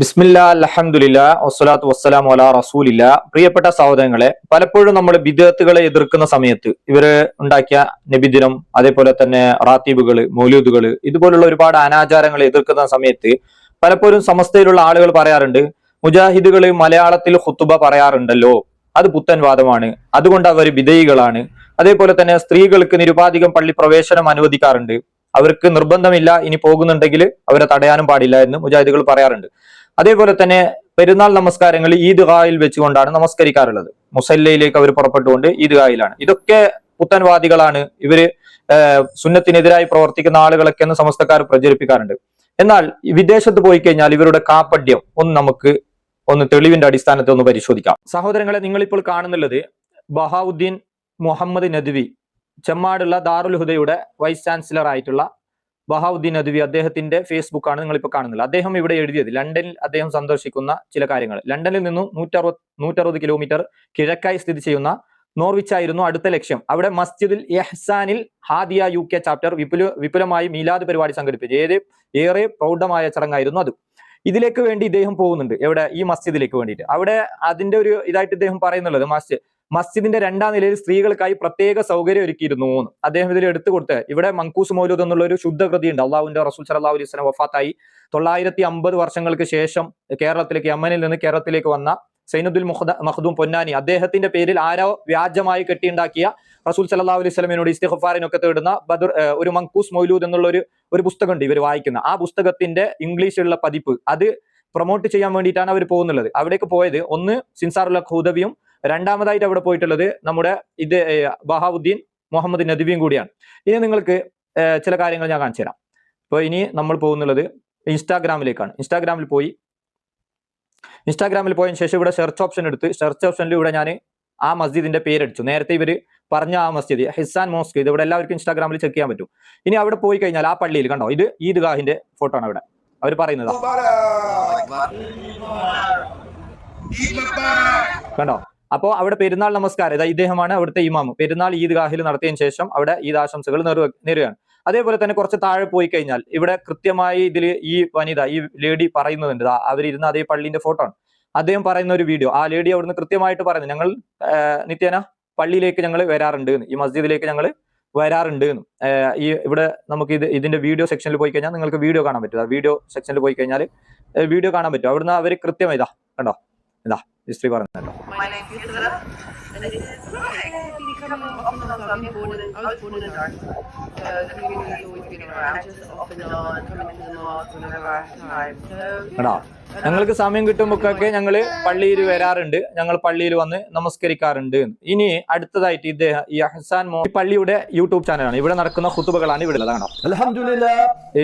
ബിസ്മില്ല അലഹമുല്ല വസ്സലാത്തു വസ്സലാം വല റസൂലില്ല. പ്രിയപ്പെട്ട സഹോദരങ്ങളെ പലപ്പോഴും നമ്മൾ വിദേത്തുകളെ എതിർക്കുന്ന സമയത്ത് ഇവർ ഉണ്ടാക്കിയ നബിദിനം അതേപോലെ തന്നെ റാത്തീബുകൾ മൗലൂദുകൾ ഇതുപോലുള്ള ഒരുപാട് അനാചാരങ്ങളെ എതിർക്കുന്ന സമയത്ത് പലപ്പോഴും സമസ്തയിലുള്ള ആളുകൾ പറയാറുണ്ട് മുജാഹിദുകൾ മലയാളത്തിൽ ഹുത്തുബ പറയാറുണ്ടല്ലോ അത് പുത്തൻ വാദമാണ് അതുകൊണ്ട് അവർ വിധേയികളാണ്. അതേപോലെ തന്നെ സ്ത്രീകൾക്ക് നിരുപാധികം പള്ളി പ്രവേശനം അനുവദിക്കാറുണ്ട്. അവർക്ക് നിർബന്ധമില്ല ഇനി പോകുന്നുണ്ടെങ്കിൽ അവരെ തടയാനും പാടില്ല എന്ന് മുജാഹിദുകൾ പറയാറുണ്ട്. അതേപോലെ തന്നെ പെരുന്നാൾ നമസ്കാരങ്ങൾ ഈദ്ഗായിൽ വെച്ചുകൊണ്ടാണ് നമസ്കരിക്കാറുള്ളത്. മുസല്ലയിലേക്ക് അവർ പുറപ്പെട്ടുകൊണ്ട് ഈദ്ഗായിലാണ്. ഇതൊക്കെ പുത്തൻവാദികളാണ്. ഇവർ സുന്നത്തിനെതിരായി പ്രവർത്തിക്കുന്ന ആളുകളൊക്കെ എന്ന് സമസ്തക്കാർ പ്രചരിപ്പിക്കാറുണ്ട്. എന്നാൽ വിദേശത്ത് പോയി കഴിഞ്ഞാൽ ഇവരുടെ കാപ്പഡ്യം ഒന്ന് നമുക്ക് ഒന്ന് തെളിവിന്റെ അടിസ്ഥാനത്തിൽ ഒന്ന് പരിശോധിക്കാം. സഹോദരങ്ങളെ നിങ്ങളിപ്പോൾ കാണുന്നുള്ളത് ബഹാവുദ്ദീൻ മുഹമ്മദ് നദ്വി ചെമ്മാടുള്ള ദാറുൽ ഹുദയുടെ വൈസ് ചാൻസലർ ആയിട്ടുള്ള ബഹാവുദ്ദീൻ അദ്വി അദ്ദേഹത്തിന്റെ ഫേസ്ബുക്കാണ് നിങ്ങളിപ്പോൾ കാണുന്നത്. അദ്ദേഹം ഇവിടെ എഴുതിയത് ലണ്ടനിൽ അദ്ദേഹം സന്ദർശിക്കുന്ന ചില കാര്യങ്ങൾ. ലണ്ടനിൽ നിന്നും നൂറ്ററുപത് നൂറ്ററുപത് കിലോമീറ്റർ കിഴക്കായി സ്ഥിതി ചെയ്യുന്ന നോർവിച്ച് ആയിരുന്നു അടുത്ത ലക്ഷ്യം. അവിടെ മസ്ജിദിൽ എഹ്സാനിൽ ഹാദിയ യു കെ ചാപ്റ്റർ വിപുല വിപുലമായി മീലാദ് പരിപാടി സംഘടിപ്പിച്ചു. ഏത് ഏറെ പ്രൗഢമായ ചടങ്ങായിരുന്നു അത്. ഇതിലേക്ക് വേണ്ടി ഇദ്ദേഹം പോകുന്നുണ്ട്. എവിടെ? ഈ മസ്ജിദിലേക്ക് വേണ്ടിയിട്ട്. അവിടെ അതിന്റെ ഒരു ഇതായിട്ട് ഇദ്ദേഹം പറയുന്നുള്ളത് മസ്ജിദ് മസ്ജിദിന്റെ രണ്ടാം നിലയിൽ സ്ത്രീകൾക്കായി പ്രത്യേക സൗകര്യം ഒരുക്കിയിരുന്നു അദ്ദേഹം ഇതിൽ എടുത്തു കൊടുത്ത് ഇവിടെ മങ്കൂസ് മൗലൂദ് എന്നുള്ള ഒരു ശുദ്ധകൃതി ഉണ്ട് അള്ളാഹുവിന്റെ റസൂൽ സലാഹു അലൈഹി സ്വലം വഫാത്തായി. തൊള്ളായിരത്തി അമ്പത് വർഷങ്ങൾക്ക് ശേഷം കേരളത്തിലേക്ക് യമനിൽ നിന്ന് കേരളത്തിലേക്ക് വന്ന സൈനുദ്ദുൽ മുഹദ മഖ്ദൂം പൊന്നാനി അദ്ദേഹത്തിന്റെ പേരിൽ ആരോ വ്യാജമായി കെട്ടിയുണ്ടാക്കിയ റസൂൽ സല്ലാഹു അലൈഹി സ്വലമിനോട് ഇസ്തിഹഫാറിനൊക്കെ തേടുന്ന ബദർ ഒരു മങ്കൂസ് മൗലൂദ് എന്നുള്ള ഒരു ഒരു പുസ്തകമുണ്ട് ഇവർ വായിക്കുന്ന. ആ പുസ്തകത്തിന്റെ ഇംഗ്ലീഷിലുള്ള പതിപ്പ് അത് പ്രൊമോട്ട് ചെയ്യാൻ വേണ്ടിയിട്ടാണ് അവർ പോകുന്നുള്ളത്. അവിടേക്ക് പോയത് ഒന്ന് സിൻസാറുള്ള ഹുദവിയും രണ്ടാമതായിട്ട് അവിടെ പോയിട്ടുള്ളത് നമ്മുടെ ഇത് ബഹാബുദ്ദീൻ ബഹാവുദ്ദീൻ മുഹമ്മദ് നദ്വിയും കൂടിയാണ്. ഇനി നിങ്ങൾക്ക് ചില കാര്യങ്ങൾ ഞാൻ കാണിച്ചു തരാം ഇപ്പോൾ ഇനി നമ്മൾ പോകുന്നുള്ളത് ഇൻസ്റ്റാഗ്രാമിലേക്കാണ്. ഇൻസ്റ്റാഗ്രാമിൽ പോയി. ഇൻസ്റ്റാഗ്രാമിൽ പോയതിന് ശേഷം ഇവിടെ സെർച്ച് ഓപ്ഷൻ എടുത്ത് സെർച്ച് ഓപ്ഷനിൽ ഇവിടെ ഞാൻ ആ മസ്ജിദിന്റെ പേരടിച്ചു. നേരത്തെ ഇവർ പറഞ്ഞ ആ മസ്ജിദ് ഹിസാൻ മോസ്ക് ഇത് ഇവിടെ എല്ലാവർക്കും ഇൻസ്റ്റാഗ്രാമിൽ ചെക്ക് ചെയ്യാൻ പറ്റും. ഇനി അവിടെ പോയി കഴിഞ്ഞാൽ ആ പള്ളിയിൽ കണ്ടോ? ഇത് ഈദ് ഗാഹിന്റെ ഫോട്ടോ ആണ് ഇവിടെ അവർ പറയുന്നത്. കണ്ടോ? അപ്പോ അവിടെ പെരുന്നാൾ നമസ്കാരം ഇതാ ഇദ്ദേഹമാണ് അവിടുത്തെ ഇമാം പെരുന്നാൾ ഈദ്ഗാഹിൽ നടത്തിയതിന് ശേഷം അവിടെ ഈദ് ആശംസകൾ നേരുകയാണ്. അതേപോലെ തന്നെ കുറച്ച് താഴെ പോയി കഴിഞ്ഞാൽ ഇവിടെ കൃത്യമായി ഇതിൽ ഈ വനിത ഈ ലേഡി പറയുന്നുണ്ട്. അവരിരുന്ന അതേ പള്ളിന്റെ ഫോട്ടോ ആണ്. അദ്ദേഹം പറയുന്ന ഒരു വീഡിയോ ആ ലേഡി അവിടുന്ന് കൃത്യമായിട്ട് പറയുന്നു ഞങ്ങൾ നിത്യേന പള്ളിയിലേക്ക് ഞങ്ങൾ വരാറുണ്ട് ഈ മസ്ജിദിലേക്ക് ഞങ്ങൾ വരാറുണ്ട്. ഈ ഇവിടെ നമുക്ക് ഇത് ഇതിന്റെ വീഡിയോ സെക്ഷനിൽ പോയി കഴിഞ്ഞാൽ നിങ്ങൾക്ക് വീഡിയോ കാണാൻ പറ്റും. വീഡിയോ സെക്ഷനിൽ പോയി കഴിഞ്ഞാൽ വീഡിയോ കാണാൻ പറ്റും. അവിടുന്ന് അവർ കൃത്യമായി ഇതാ കണ്ടോ? ഇതാ. ഹിസ്റ്ററി പറഞ്ഞല്ലോ. എടാ ഞങ്ങൾക്ക് സമയം കിട്ടുമ്പോഴൊക്കെ ഞങ്ങൾ പള്ളിയിൽ വരാറുണ്ട്. ഞങ്ങൾ പള്ളിയിൽ വന്ന് നമസ്കരിക്കാറുണ്ട്. ഇനി അടുത്തതായിട്ട് ഇദ്ദേഹം ഈ അഹസാൻ മോ പള്ളിയുടെ യൂട്യൂബ് ചാനലാണ്. ഇവിടെ നടക്കുന്ന ഹുത്തുബകളാണ് ഇവിടെ അതാണോ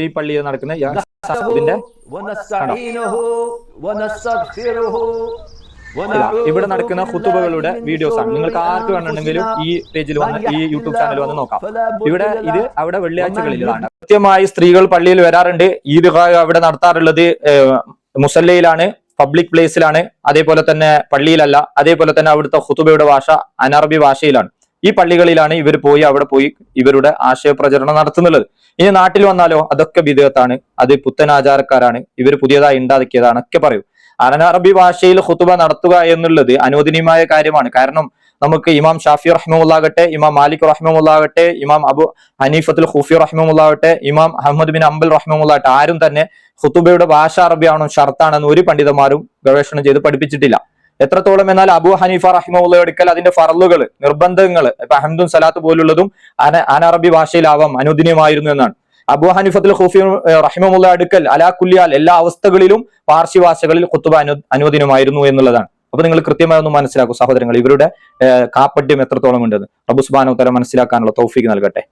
ഈ പള്ളിയിൽ നടക്കുന്ന അല്ല ഇവിടെ നടക്കുന്ന ഹുത്തുബകളുടെ വീഡിയോസ് ആണ്. നിങ്ങൾക്ക് ആർക്ക് വേണമെങ്കിലും ഈ പേജിൽ വന്ന് ഈ യൂട്യൂബ് ചാനൽ വന്ന് നോക്കാം. ഇവിടെ ഇത് അവിടെ വെള്ളിയാഴ്ചകളിലാണ്. കൃത്യമായി സ്ത്രീകൾ പള്ളിയിൽ വരാറുണ്ട്. ഈദ്ഗാഹ് അവിടെ നടത്താറുള്ളത് മുസല്ലയിലാണ് പബ്ലിക് പ്ലേസിലാണ്. അതേപോലെ തന്നെ പള്ളിയിലല്ല അതേപോലെ തന്നെ അവിടുത്തെ ഹുത്തുബയുടെ ഭാഷ അനറബി ഭാഷയിലാണ്. ഈ പള്ളികളിലാണ് ഇവർ പോയി അവിടെ പോയി ഇവരുടെ ആശയപ്രചരണം നടത്തുന്നുള്ളത് ഇനി നാട്ടിൽ വന്നാലോ അതൊക്കെ വിധേയത്താണ് അത് പുത്തൻ ആചാരക്കാരാണ് ഇവർ പുതിയതായി ഉണ്ടാക്കിയതാണ് ഒക്കെ പറയും. അനറബി ഭാഷയിൽ ഹുത്തുബ നടത്തുക എന്നുള്ളത് അനുവദനീയമായ കാര്യമാണ്. കാരണം നമുക്ക് ഇമാം ഷാഫി റഹ്മുല്ലാകട്ടെ ഇമാം മാലിക് റഹ്മുല്ലാകട്ടെ ഇമാം അബു ഹനീഫത്തുൽ ഖുഫി റഹ്മുല്ലാകട്ടെ ഇമാം അഹമ്മദ് ബിൻ അംബൽ റഹ്മുല്ലാകട്ടെ ആരും തന്നെ ഹുത്തുബയുടെ ഭാഷ അറബിയാണോ ഷർത്താണെന്ന് ഒരു പണ്ഡിതന്മാരും ഗവേഷണം ചെയ്ത് പഠിപ്പിച്ചിട്ടില്ല. എത്രത്തോളം എന്നാൽ അബു ഹനീഫ റഹിമുള്ള എടുക്കൽ അതിന്റെ ഫറലുകൾ നിർബന്ധങ്ങൾ ഇപ്പൊ അഹമ്മദും സലാത്ത് പോലുള്ളതും അന അറബി ഭാഷയിലാവാം അനുദിനമായിരുന്നു എന്നാണ്. അബു ഹനീഫത്തുൽ ഹുഫി റഹിമുള്ള അടുക്കൽ അലാ കുല്യാൽ എല്ലാ അവസ്ഥകളിലും പാർശ്യ ഭാഷകളിൽ ഖുത്തുബ അനു അനുദിനമായിരുന്നു എന്നുള്ളതാണ്. അപ്പൊ നിങ്ങൾ കൃത്യമായി ഒന്ന് മനസ്സിലാക്കും സഹോദരങ്ങൾ ഇവരുടെ കാപ്പട്യം എത്രത്തോളം ഉണ്ടെന്ന്. റബുസ്ബാനോ തരം മനസ്സിലാക്കാനുള്ള തൗഫീക്ക് നൽകട്ടെ.